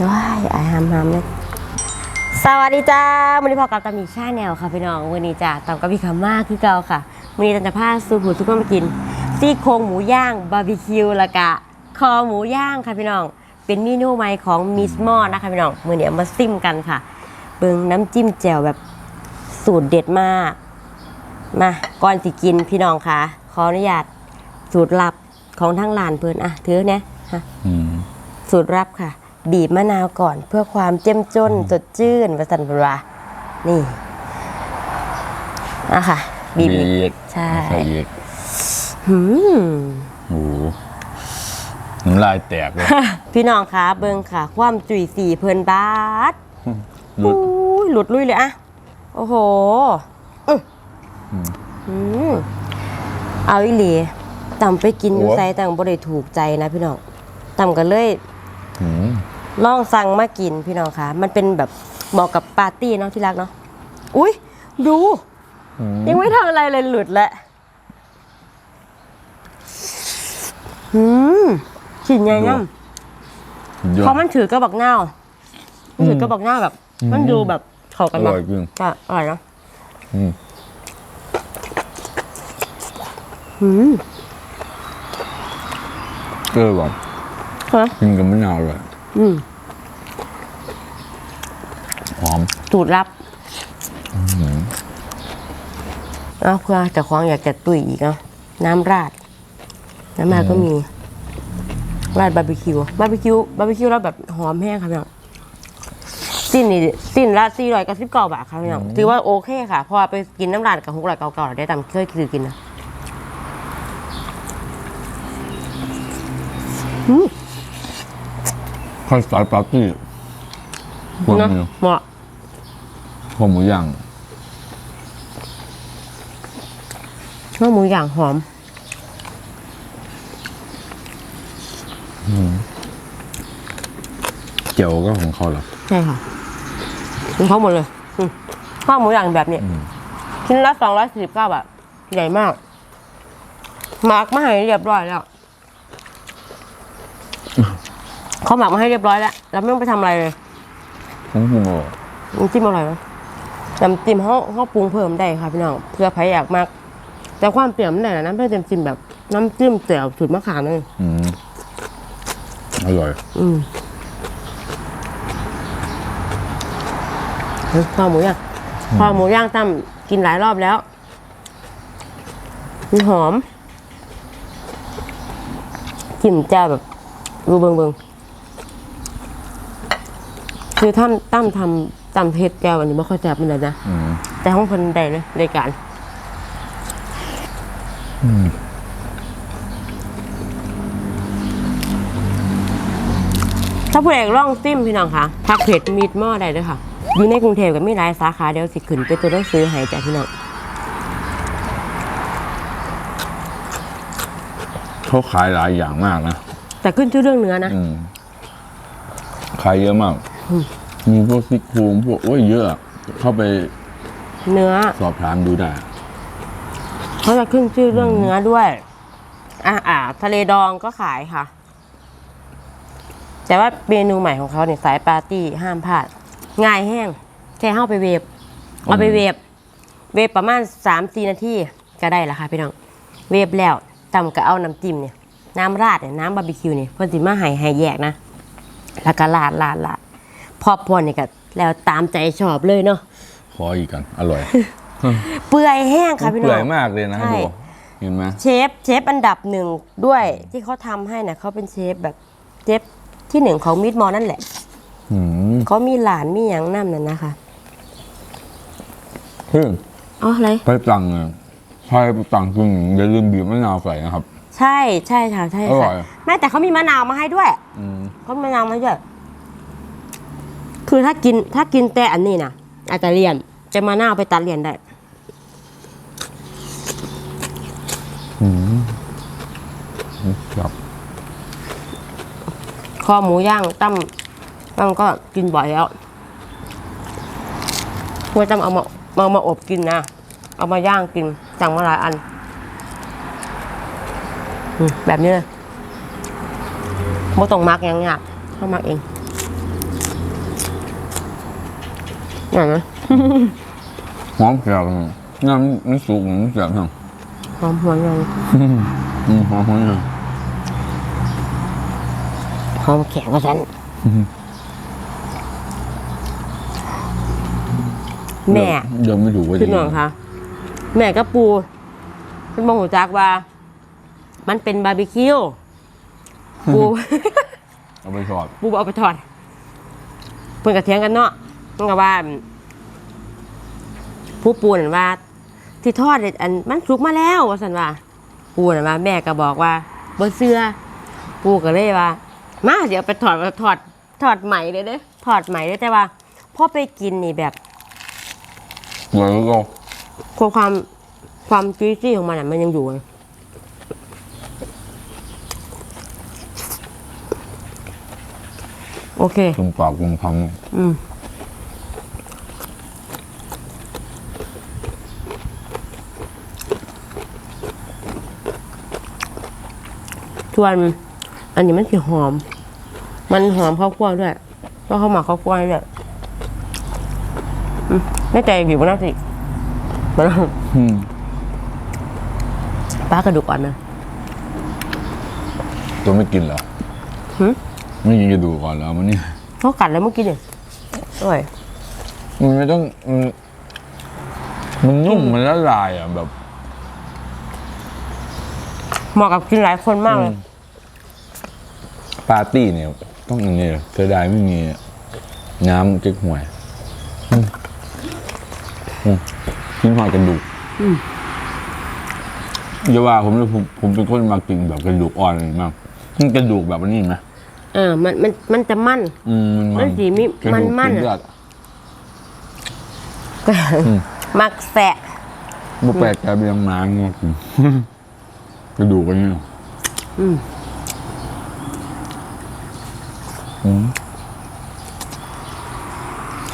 ว้ายอายหามหามเลยสวัสดีจ้าวันนี้พอกับตามีชาแนลค่ะพี่น้องวันนี้จ้าตามกับพี่คำมากคือเก่าค่ะวันนี้ตามจะพาสูผูทุกคนมากิน ซี่โครงหมูย่างบาร์บีคิวและกะ คอหมูย่างค่ะพี่น้อง เป็นเมนูใหม่ของมิสมอนะคะพี่น้องมื่อนี้เอามาซิมกันค่ะ เบิงน้ำจิ้มแจ่วแบบสูตรเด็ดมาก มาก่อนสิกินพี่น้องค่ะ ขออนุญาตสูตรลับของทั้งร้านเพิ่นอะถือเนี่ยฮะอืมสูตรลับค่ะ บีบมะนาวก่อนเพื่อความเจ้มจนสดชื่นประสันปรานี่อะค่ะ บีบอีกอีกใช่ใส่อีกหืมโอ้โหน้ำลายแตกเลยพี่น้องคะเบิงค่ะ ความจุยสีเพิ่นบาดหลุดอุ้ยหลุดลุยเลยอะโอ้โหอื้ออืมเอาอีหลีต่ำไปกินอยู่ไซต่างบ่ได้ถูกใจนะพี่น้องต่ำกันเลยอืม ลองสั่งมากินพี่น้องคะมันเป็นแบบเหมาะกับปาร์ตี้เนาะที่รักเนาะอุ้ยดู อืมยังไม่ทำอะไรเลยหลุดแล้วอืมกลิ่นไงเนี่ยยอเพดราะมันถือกระบอกเน่ามันถือกระบอกเน่าแบบอืมมันดูแบบเข้ากันอมาร่อยจริงก็อร่อยเนาะอืมอืมเกลือแบบฮะกินกับมะนาวเลย อืมหอม สูตรลับเอาเพื่อแต่ควางอยากจะตุยอีกเนาะน้ำราด น้ำราดก็มี ราดบาร์บีคิว บาร์บีคิว บาร์บีคิวแล้วแบบหอมแห้งค่ะพี่น้องสิ้นนี่สิ้นละสี่ร้อยกับสิบเก้าบาทค่ะพี่น้องถือว่าโอเคค่ะ เพราะว่าไปกินน้ำราดกับหกร้อยเก่าๆได้ตามเคยคือกินนะ ข้าวสายปาร์ตี้พวกเนาะนี้เหมาะพวกหมูย่างข้าวหมูอย่างหอม เจียวก็ของเขาเหรอใช่ค่ะเป็นเขาหมดเลยอืมข้าวหมูอย่างแบบเนี้ยอืมชิ้นละสองร้อยสี่สิบเก้าบาทใหญ่มากมาร์กมาให้เรียบร้อยแล้ว เขาหมักมาให้เรียบร้อยแล้วแล้วไม่ต้องไปทำอะไรเลยทั้งหมูน้ำจิ้มอร่อยไหมน้ำจิ้มเขาเขาปรุงเพิ่มได้ค่ะพี่น้องเพื่อใครอยากมาก แต่ความเปรี้ยวมันได้นะน้ำเพื่อเต็มจิ้มแบบน้ำจิ้มแจ่วสูตรมะขามนั่นอืมอร่อยอืมเฮ้ยข้าวหมูย่างข้าวหมูย่างตั้มกินหลายรอบแล้วมันหอมกลิ่นแจ่วแบบรูเบิงเบิง คือท่านตั้มทำตำเพชรแก้วอันนี้ไม่ค่อยแซ่บมันเลยนะ อืมแต่ห้องคนใดเลยรายการถ้าผู้ใดอยากล่องซิมพี่น้องคะทักเพจมีดหม้อได้ด้วยค่ะ อยู่ในกรุงเทพกับมีหลายสาขาเดี๋ยวสิขึ้นไปตัวหนังสือให้จ้ะพี่น้อง เขาขายหลายอย่างมากนะ แต่ขึ้นชื่อเรื่องเนื้อนะ อืมขายเยอะมาก มีพวกซี่โครงพวกโอ้ยเยอะเข้าไปเนื้อ สอบถามดูได้เขาจะขึ้นชื่อเรื่องเนื้อด้วยอ่าอ่าทะเลดองก็ขายค่ะ แต่ว่าเมนูใหม่ของเขาเนี่ยสายปาร์ตี้ห้ามพลาดง่ายแห้งแค่เข้าไปเวฟเอาไปเวฟเวฟประมาณ3าสี่นาทีก็ได้ละค่ะพี่น้องเวฟแล้วตำก็เอาน้ำจิ้มเนี่ย น้ำราดเนี่ยน้ำบาร์บีคิวเนี่ยเพิ่นสิมาให้ให้แยกนะ แล้วก็ราดราดราด พอพอเนี่ยก็แล้วตามใจชอบเลยเนาะขออีกกันอร่อยเปื่อยแห้งค่ะพี่น้องเปื่อยมากเลยนะใช่ดูเห็นไหมเชฟเชฟอันดับหนึ่งด้วยที่เขาทำให้นะเขาเป็นเชฟแบบเชฟที่หนึ่งของมิดมอลนั่นแหละอืมเขามีหลานมีอย่างนั่นน่ะนะคะเฮ้ยอ๋ออะไรไปสั่งอะใครไปสั่งกินอย่าลืมบีบมะนาวใส่นะครับ ใช่ใช่ค่ะใช่อร่ค่ะอยแม่แต่เขามีมะนาวมาให้ด้วยอืมเขามีมะนาวมาให้ด้วย คือถ้ากินถ้ากินแต่อันนี้นะอาจจะเลี่ยนจะมะนาวไปตัดเลี่ยนได้อืมครับคอหมูย่างตั้มตั้มก็กินบ่อยแล้วเมื่อตั้มเอามามามาอบกินนะ เอามาย่างกินสั่งมาหลายอันอืมแบบนี้เลยบ่ต้องมักหยังอะเขามักเอง อย่างนั้นหอมแซ่บงามมันสุกมันแซ่บทั้งหอมหวานยังอืมหอมหอมเลยหอมแข็งกว่าฉันแม่เดินไม่ถูกว่าพี่น้องคะแม่กับปูเป็นมองหูจักว่า มันเป็นบาร์บีคิวปูเอาไปทอดปูเอาไปทอดเพิ่นกระเทียงกันเนาะ มันก็ว่า ผู้ปูนั่นว่า ที่ทอดเนี่ยอันมันสุกมาแล้วว่าสันว่า ปูนั่นว่า แม่ก็บอกว่าบ่เสื้อปูก็เลยว่า มาเดี๋ยวไปถอดถอดถอดใหม่เลยเด้อถอดใหม่เลยแต่ว่าพอไปกินนี่แบบแล้วก็ความความความจุยซี่ของมันอะมันยังอยู่ไงโอเคคุมปากคุมคอืม ส่วน อันนี้มันคือหอม มันหอมข้าวคั่วด้วยเพราะเขาหมักข้าวคั่วด้วยอืมไม่ใจผิวมันน่าสิมันำอืมปลากระดูกอ่อนนะตัวไม่กินเหรอหึไม่กินกระดูกก่อนแล้วมันนี่เขากัดแล้วเมื่อกี้เนี่ยอร่อยมันไม่ต้อง มันมันนุ่มมันละลายอะแบบเหมาะกับกินหลายคนมากเลย ปาร์ตี้เนี่ย ต้องอย่างนี้เลยเสียดายไม่มีน้ำเก๊กหวยอืมอืมกินหอยกระดูกอย่าว่าผมเลยผมผมเป็นคนมากินแบบกระดูกอ่อนอะไรมากมันกระดูกแบบนี้ไหมเออ มันมันมันจะมั่นอืมมันสีมีกระดูกมันๆกิอะเลือดมักแสะบ่แปลกใจไปยังม้างงกินกระดูกอันนี้อืม อืม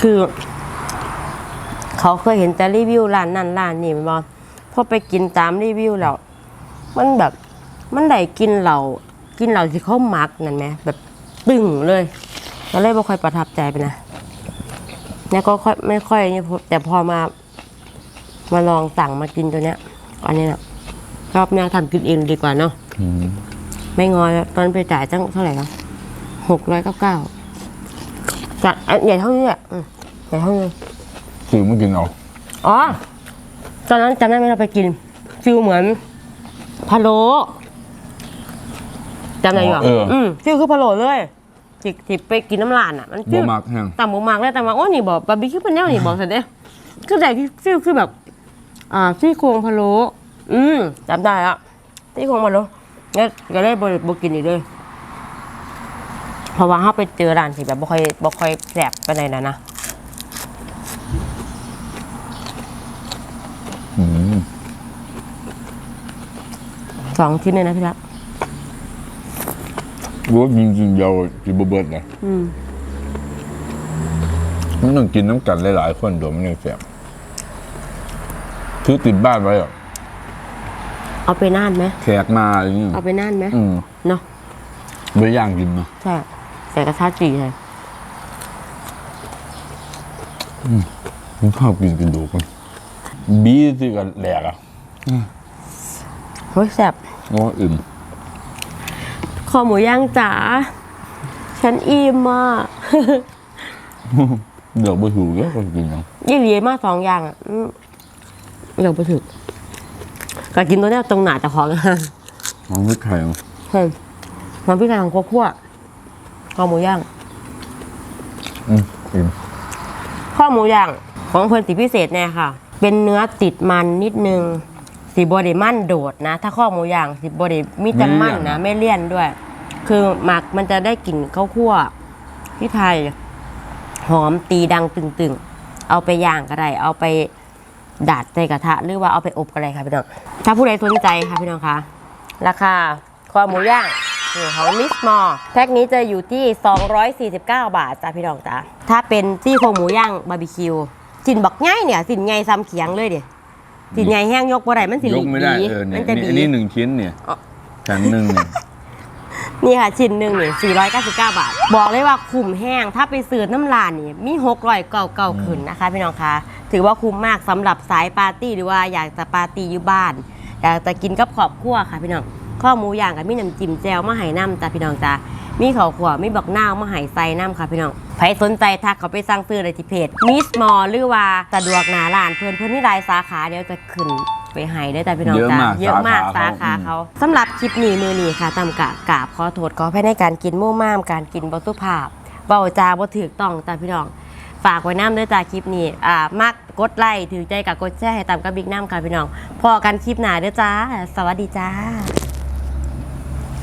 คือ เขาเคยเห็นแต่รีวิวร้านนั่นร้านนี่แมันบอพอไปกินตามรีวิวแล้ว มันแบบ มันได้กินเหล่ากินเหล่าที่เขาหมักนั่นไหมแบบตึงเลยก็เลยไม่ค่อยประทับใจไปนะเนี่ยก็ค่อยไม่ค่อยนี่พอแต่พอมา มาลองสั่งมากินตัวเนี้ยอันนี้นะชอบแนวทำกินเองดีกว่าเนาะอืมไม่งอแล้วตอนไปจ่ายตั้งเท่าไหร่ครับ หกร้อยเก้าเก้าจ่ายอันใหญ่เท่านี้แหละอืมใหญ่เท่านี้ ซื้อมากินเอาอ๋อ ตอนนั้นจำได้ไหมเราไปกินฟิลเหมือนพะโล้จำได้อยู่เอออืมฟิลคือพะโล้เลยจิกจิไปกินน้ำลานอะ มันฟิบ่ลมักแห้งต่ำมากๆเลยแต่ว่าโอ้นี่บอกบาร์บีคิวเป็นแนวนี่บอกเสร็จเด้คือแต่ฟิลคือแบบ อ่าซี่โครงพะโล้อืมจำได้อะซี่โครงพะโล้เนี่ยก็เลยบริบกินอีกเลย เพราะว่าเขาไปเจอร้านที่แบบบ่ค่อยบ่ค่อยแสบไปไหนใดนะนะอืมสองชิ้นเลยนะพี่รักรู้ว่าจริงๆเดียวกินบ่เบิดนะอืมมันต้องกินน้ำกันหลายๆคนโดยไม่ได้เสียบคือติดบ้านไว้อะเอาไปน่านไหมแขกมาอะไรอย่างเงี้ยเอาไปน่านไหมอืมเนาะไม่ย่างกินเนาะใช่ ใส่กระทะจีเลยผมชอบกินกระดูกมันบีที่กันแหลกอะเฮ้ยแสบโอ้อิ่มคอหมูย่างจ๋าฉันอิ่มอะเดือกไปถูกแล้วก็กินเอายี่หลีมากสองอย่างอะอืมเดี๋ยวไปถึงก็กินตัวเนี้ยตรงหนาแต่ของหอมพริกไทยเอาเฮ้ยมันพี่ไก่ของคั่ว ข้าวหมูย่างอืมอิ่มข้าวหมูย่างของเพิ่นสีพิเศษแน่ค่ะ เป็นเนื้อติดมันนิดนึงสีบไดมันโดดนะ ถ้าข้าวหมูย่างสีบไดมีแต่มันนะไม่เลี่ยนด้วย คือหมักมันจะได้กลิ่นข้าวคั่วที่ไทย หอมตีดังตึงๆ เอาไปย่างก็ได้ เอาไปดาดใส่กระทะ หรือว่าเอาไปอบก็ได้ค่ะพี่น้อง ถ้าผู้ใดสนใจค่ะพี่น้องคะราคาคอหมูย่าง นี่ของมิสมอแพ็คนี้จะอยู่ที่ 249 บาทจ้าพี่น้องจ้าถ้าเป็นซี่โครงหมูย่างบาร์บีคิวสินบักง่ายเนี่ยสินไงซ้ำเขียงเลยเดี๋ยสินไงแห้งยกบ่ได้มันสิยหลีกไม่ได้ดีเออเนี่ยมันจะนี่ดีอันนี้หนึ่งชิ้นเนี่ยอ๋อแผ่นหนึ่งเนี่ยนี่ค่ะชิ้นหนึ่งนี่499 บาท บอกเลยว่าคุ้มแห้ง ถ้าไปซื้อน้ำลานนี่มี600เก่าเก่าๆขึ้นนะคะ พี่น้องคะ ถือว่าคุ้มมากสำหรับสายปาร์ตี้หรือว่าอยากจะปาร์ตี้อยู่บ้าน อยากจะกินกับครอบครัวค่ะพี่น้อง ข้อหมูย่างกับมีน้ำจิ้มแจ่วมาให้น้ำจ้ะพี่น้องจ้ามีข้าวขัวมีบักนาวมาให้ใส่น้ำค่ะพี่น้องใครสนใจทักเขาไปสั่งซื้อเลยที่เพจมิสมอหรือว่าสะดวกหนาร้านเพื่อนเพื่อนที่รายสาขาเดี๋ยวจะขึ้นไปให้ได้แต่พี่น้องเยอะจ้ามากเยอะมากสาสาขาขาเขาเขาสำหรับคลิปนี้มือนี้ค่ะตามกะกราบขอโทษขออภัยในการกินมู่ม่ามการกินบสุภาพเบาจาบ่ถือต้องจ้าพี่น้องฝากไว้น้ำด้วยจ้าคลิปนี้อ่ามากกดไลค์ถือใจกับกดแชร์ให้ตามกับบิ๊กน้ำค่ะพี่น้องพอกันคลิปหน้าเด้อจ้า สวัสดีจ้า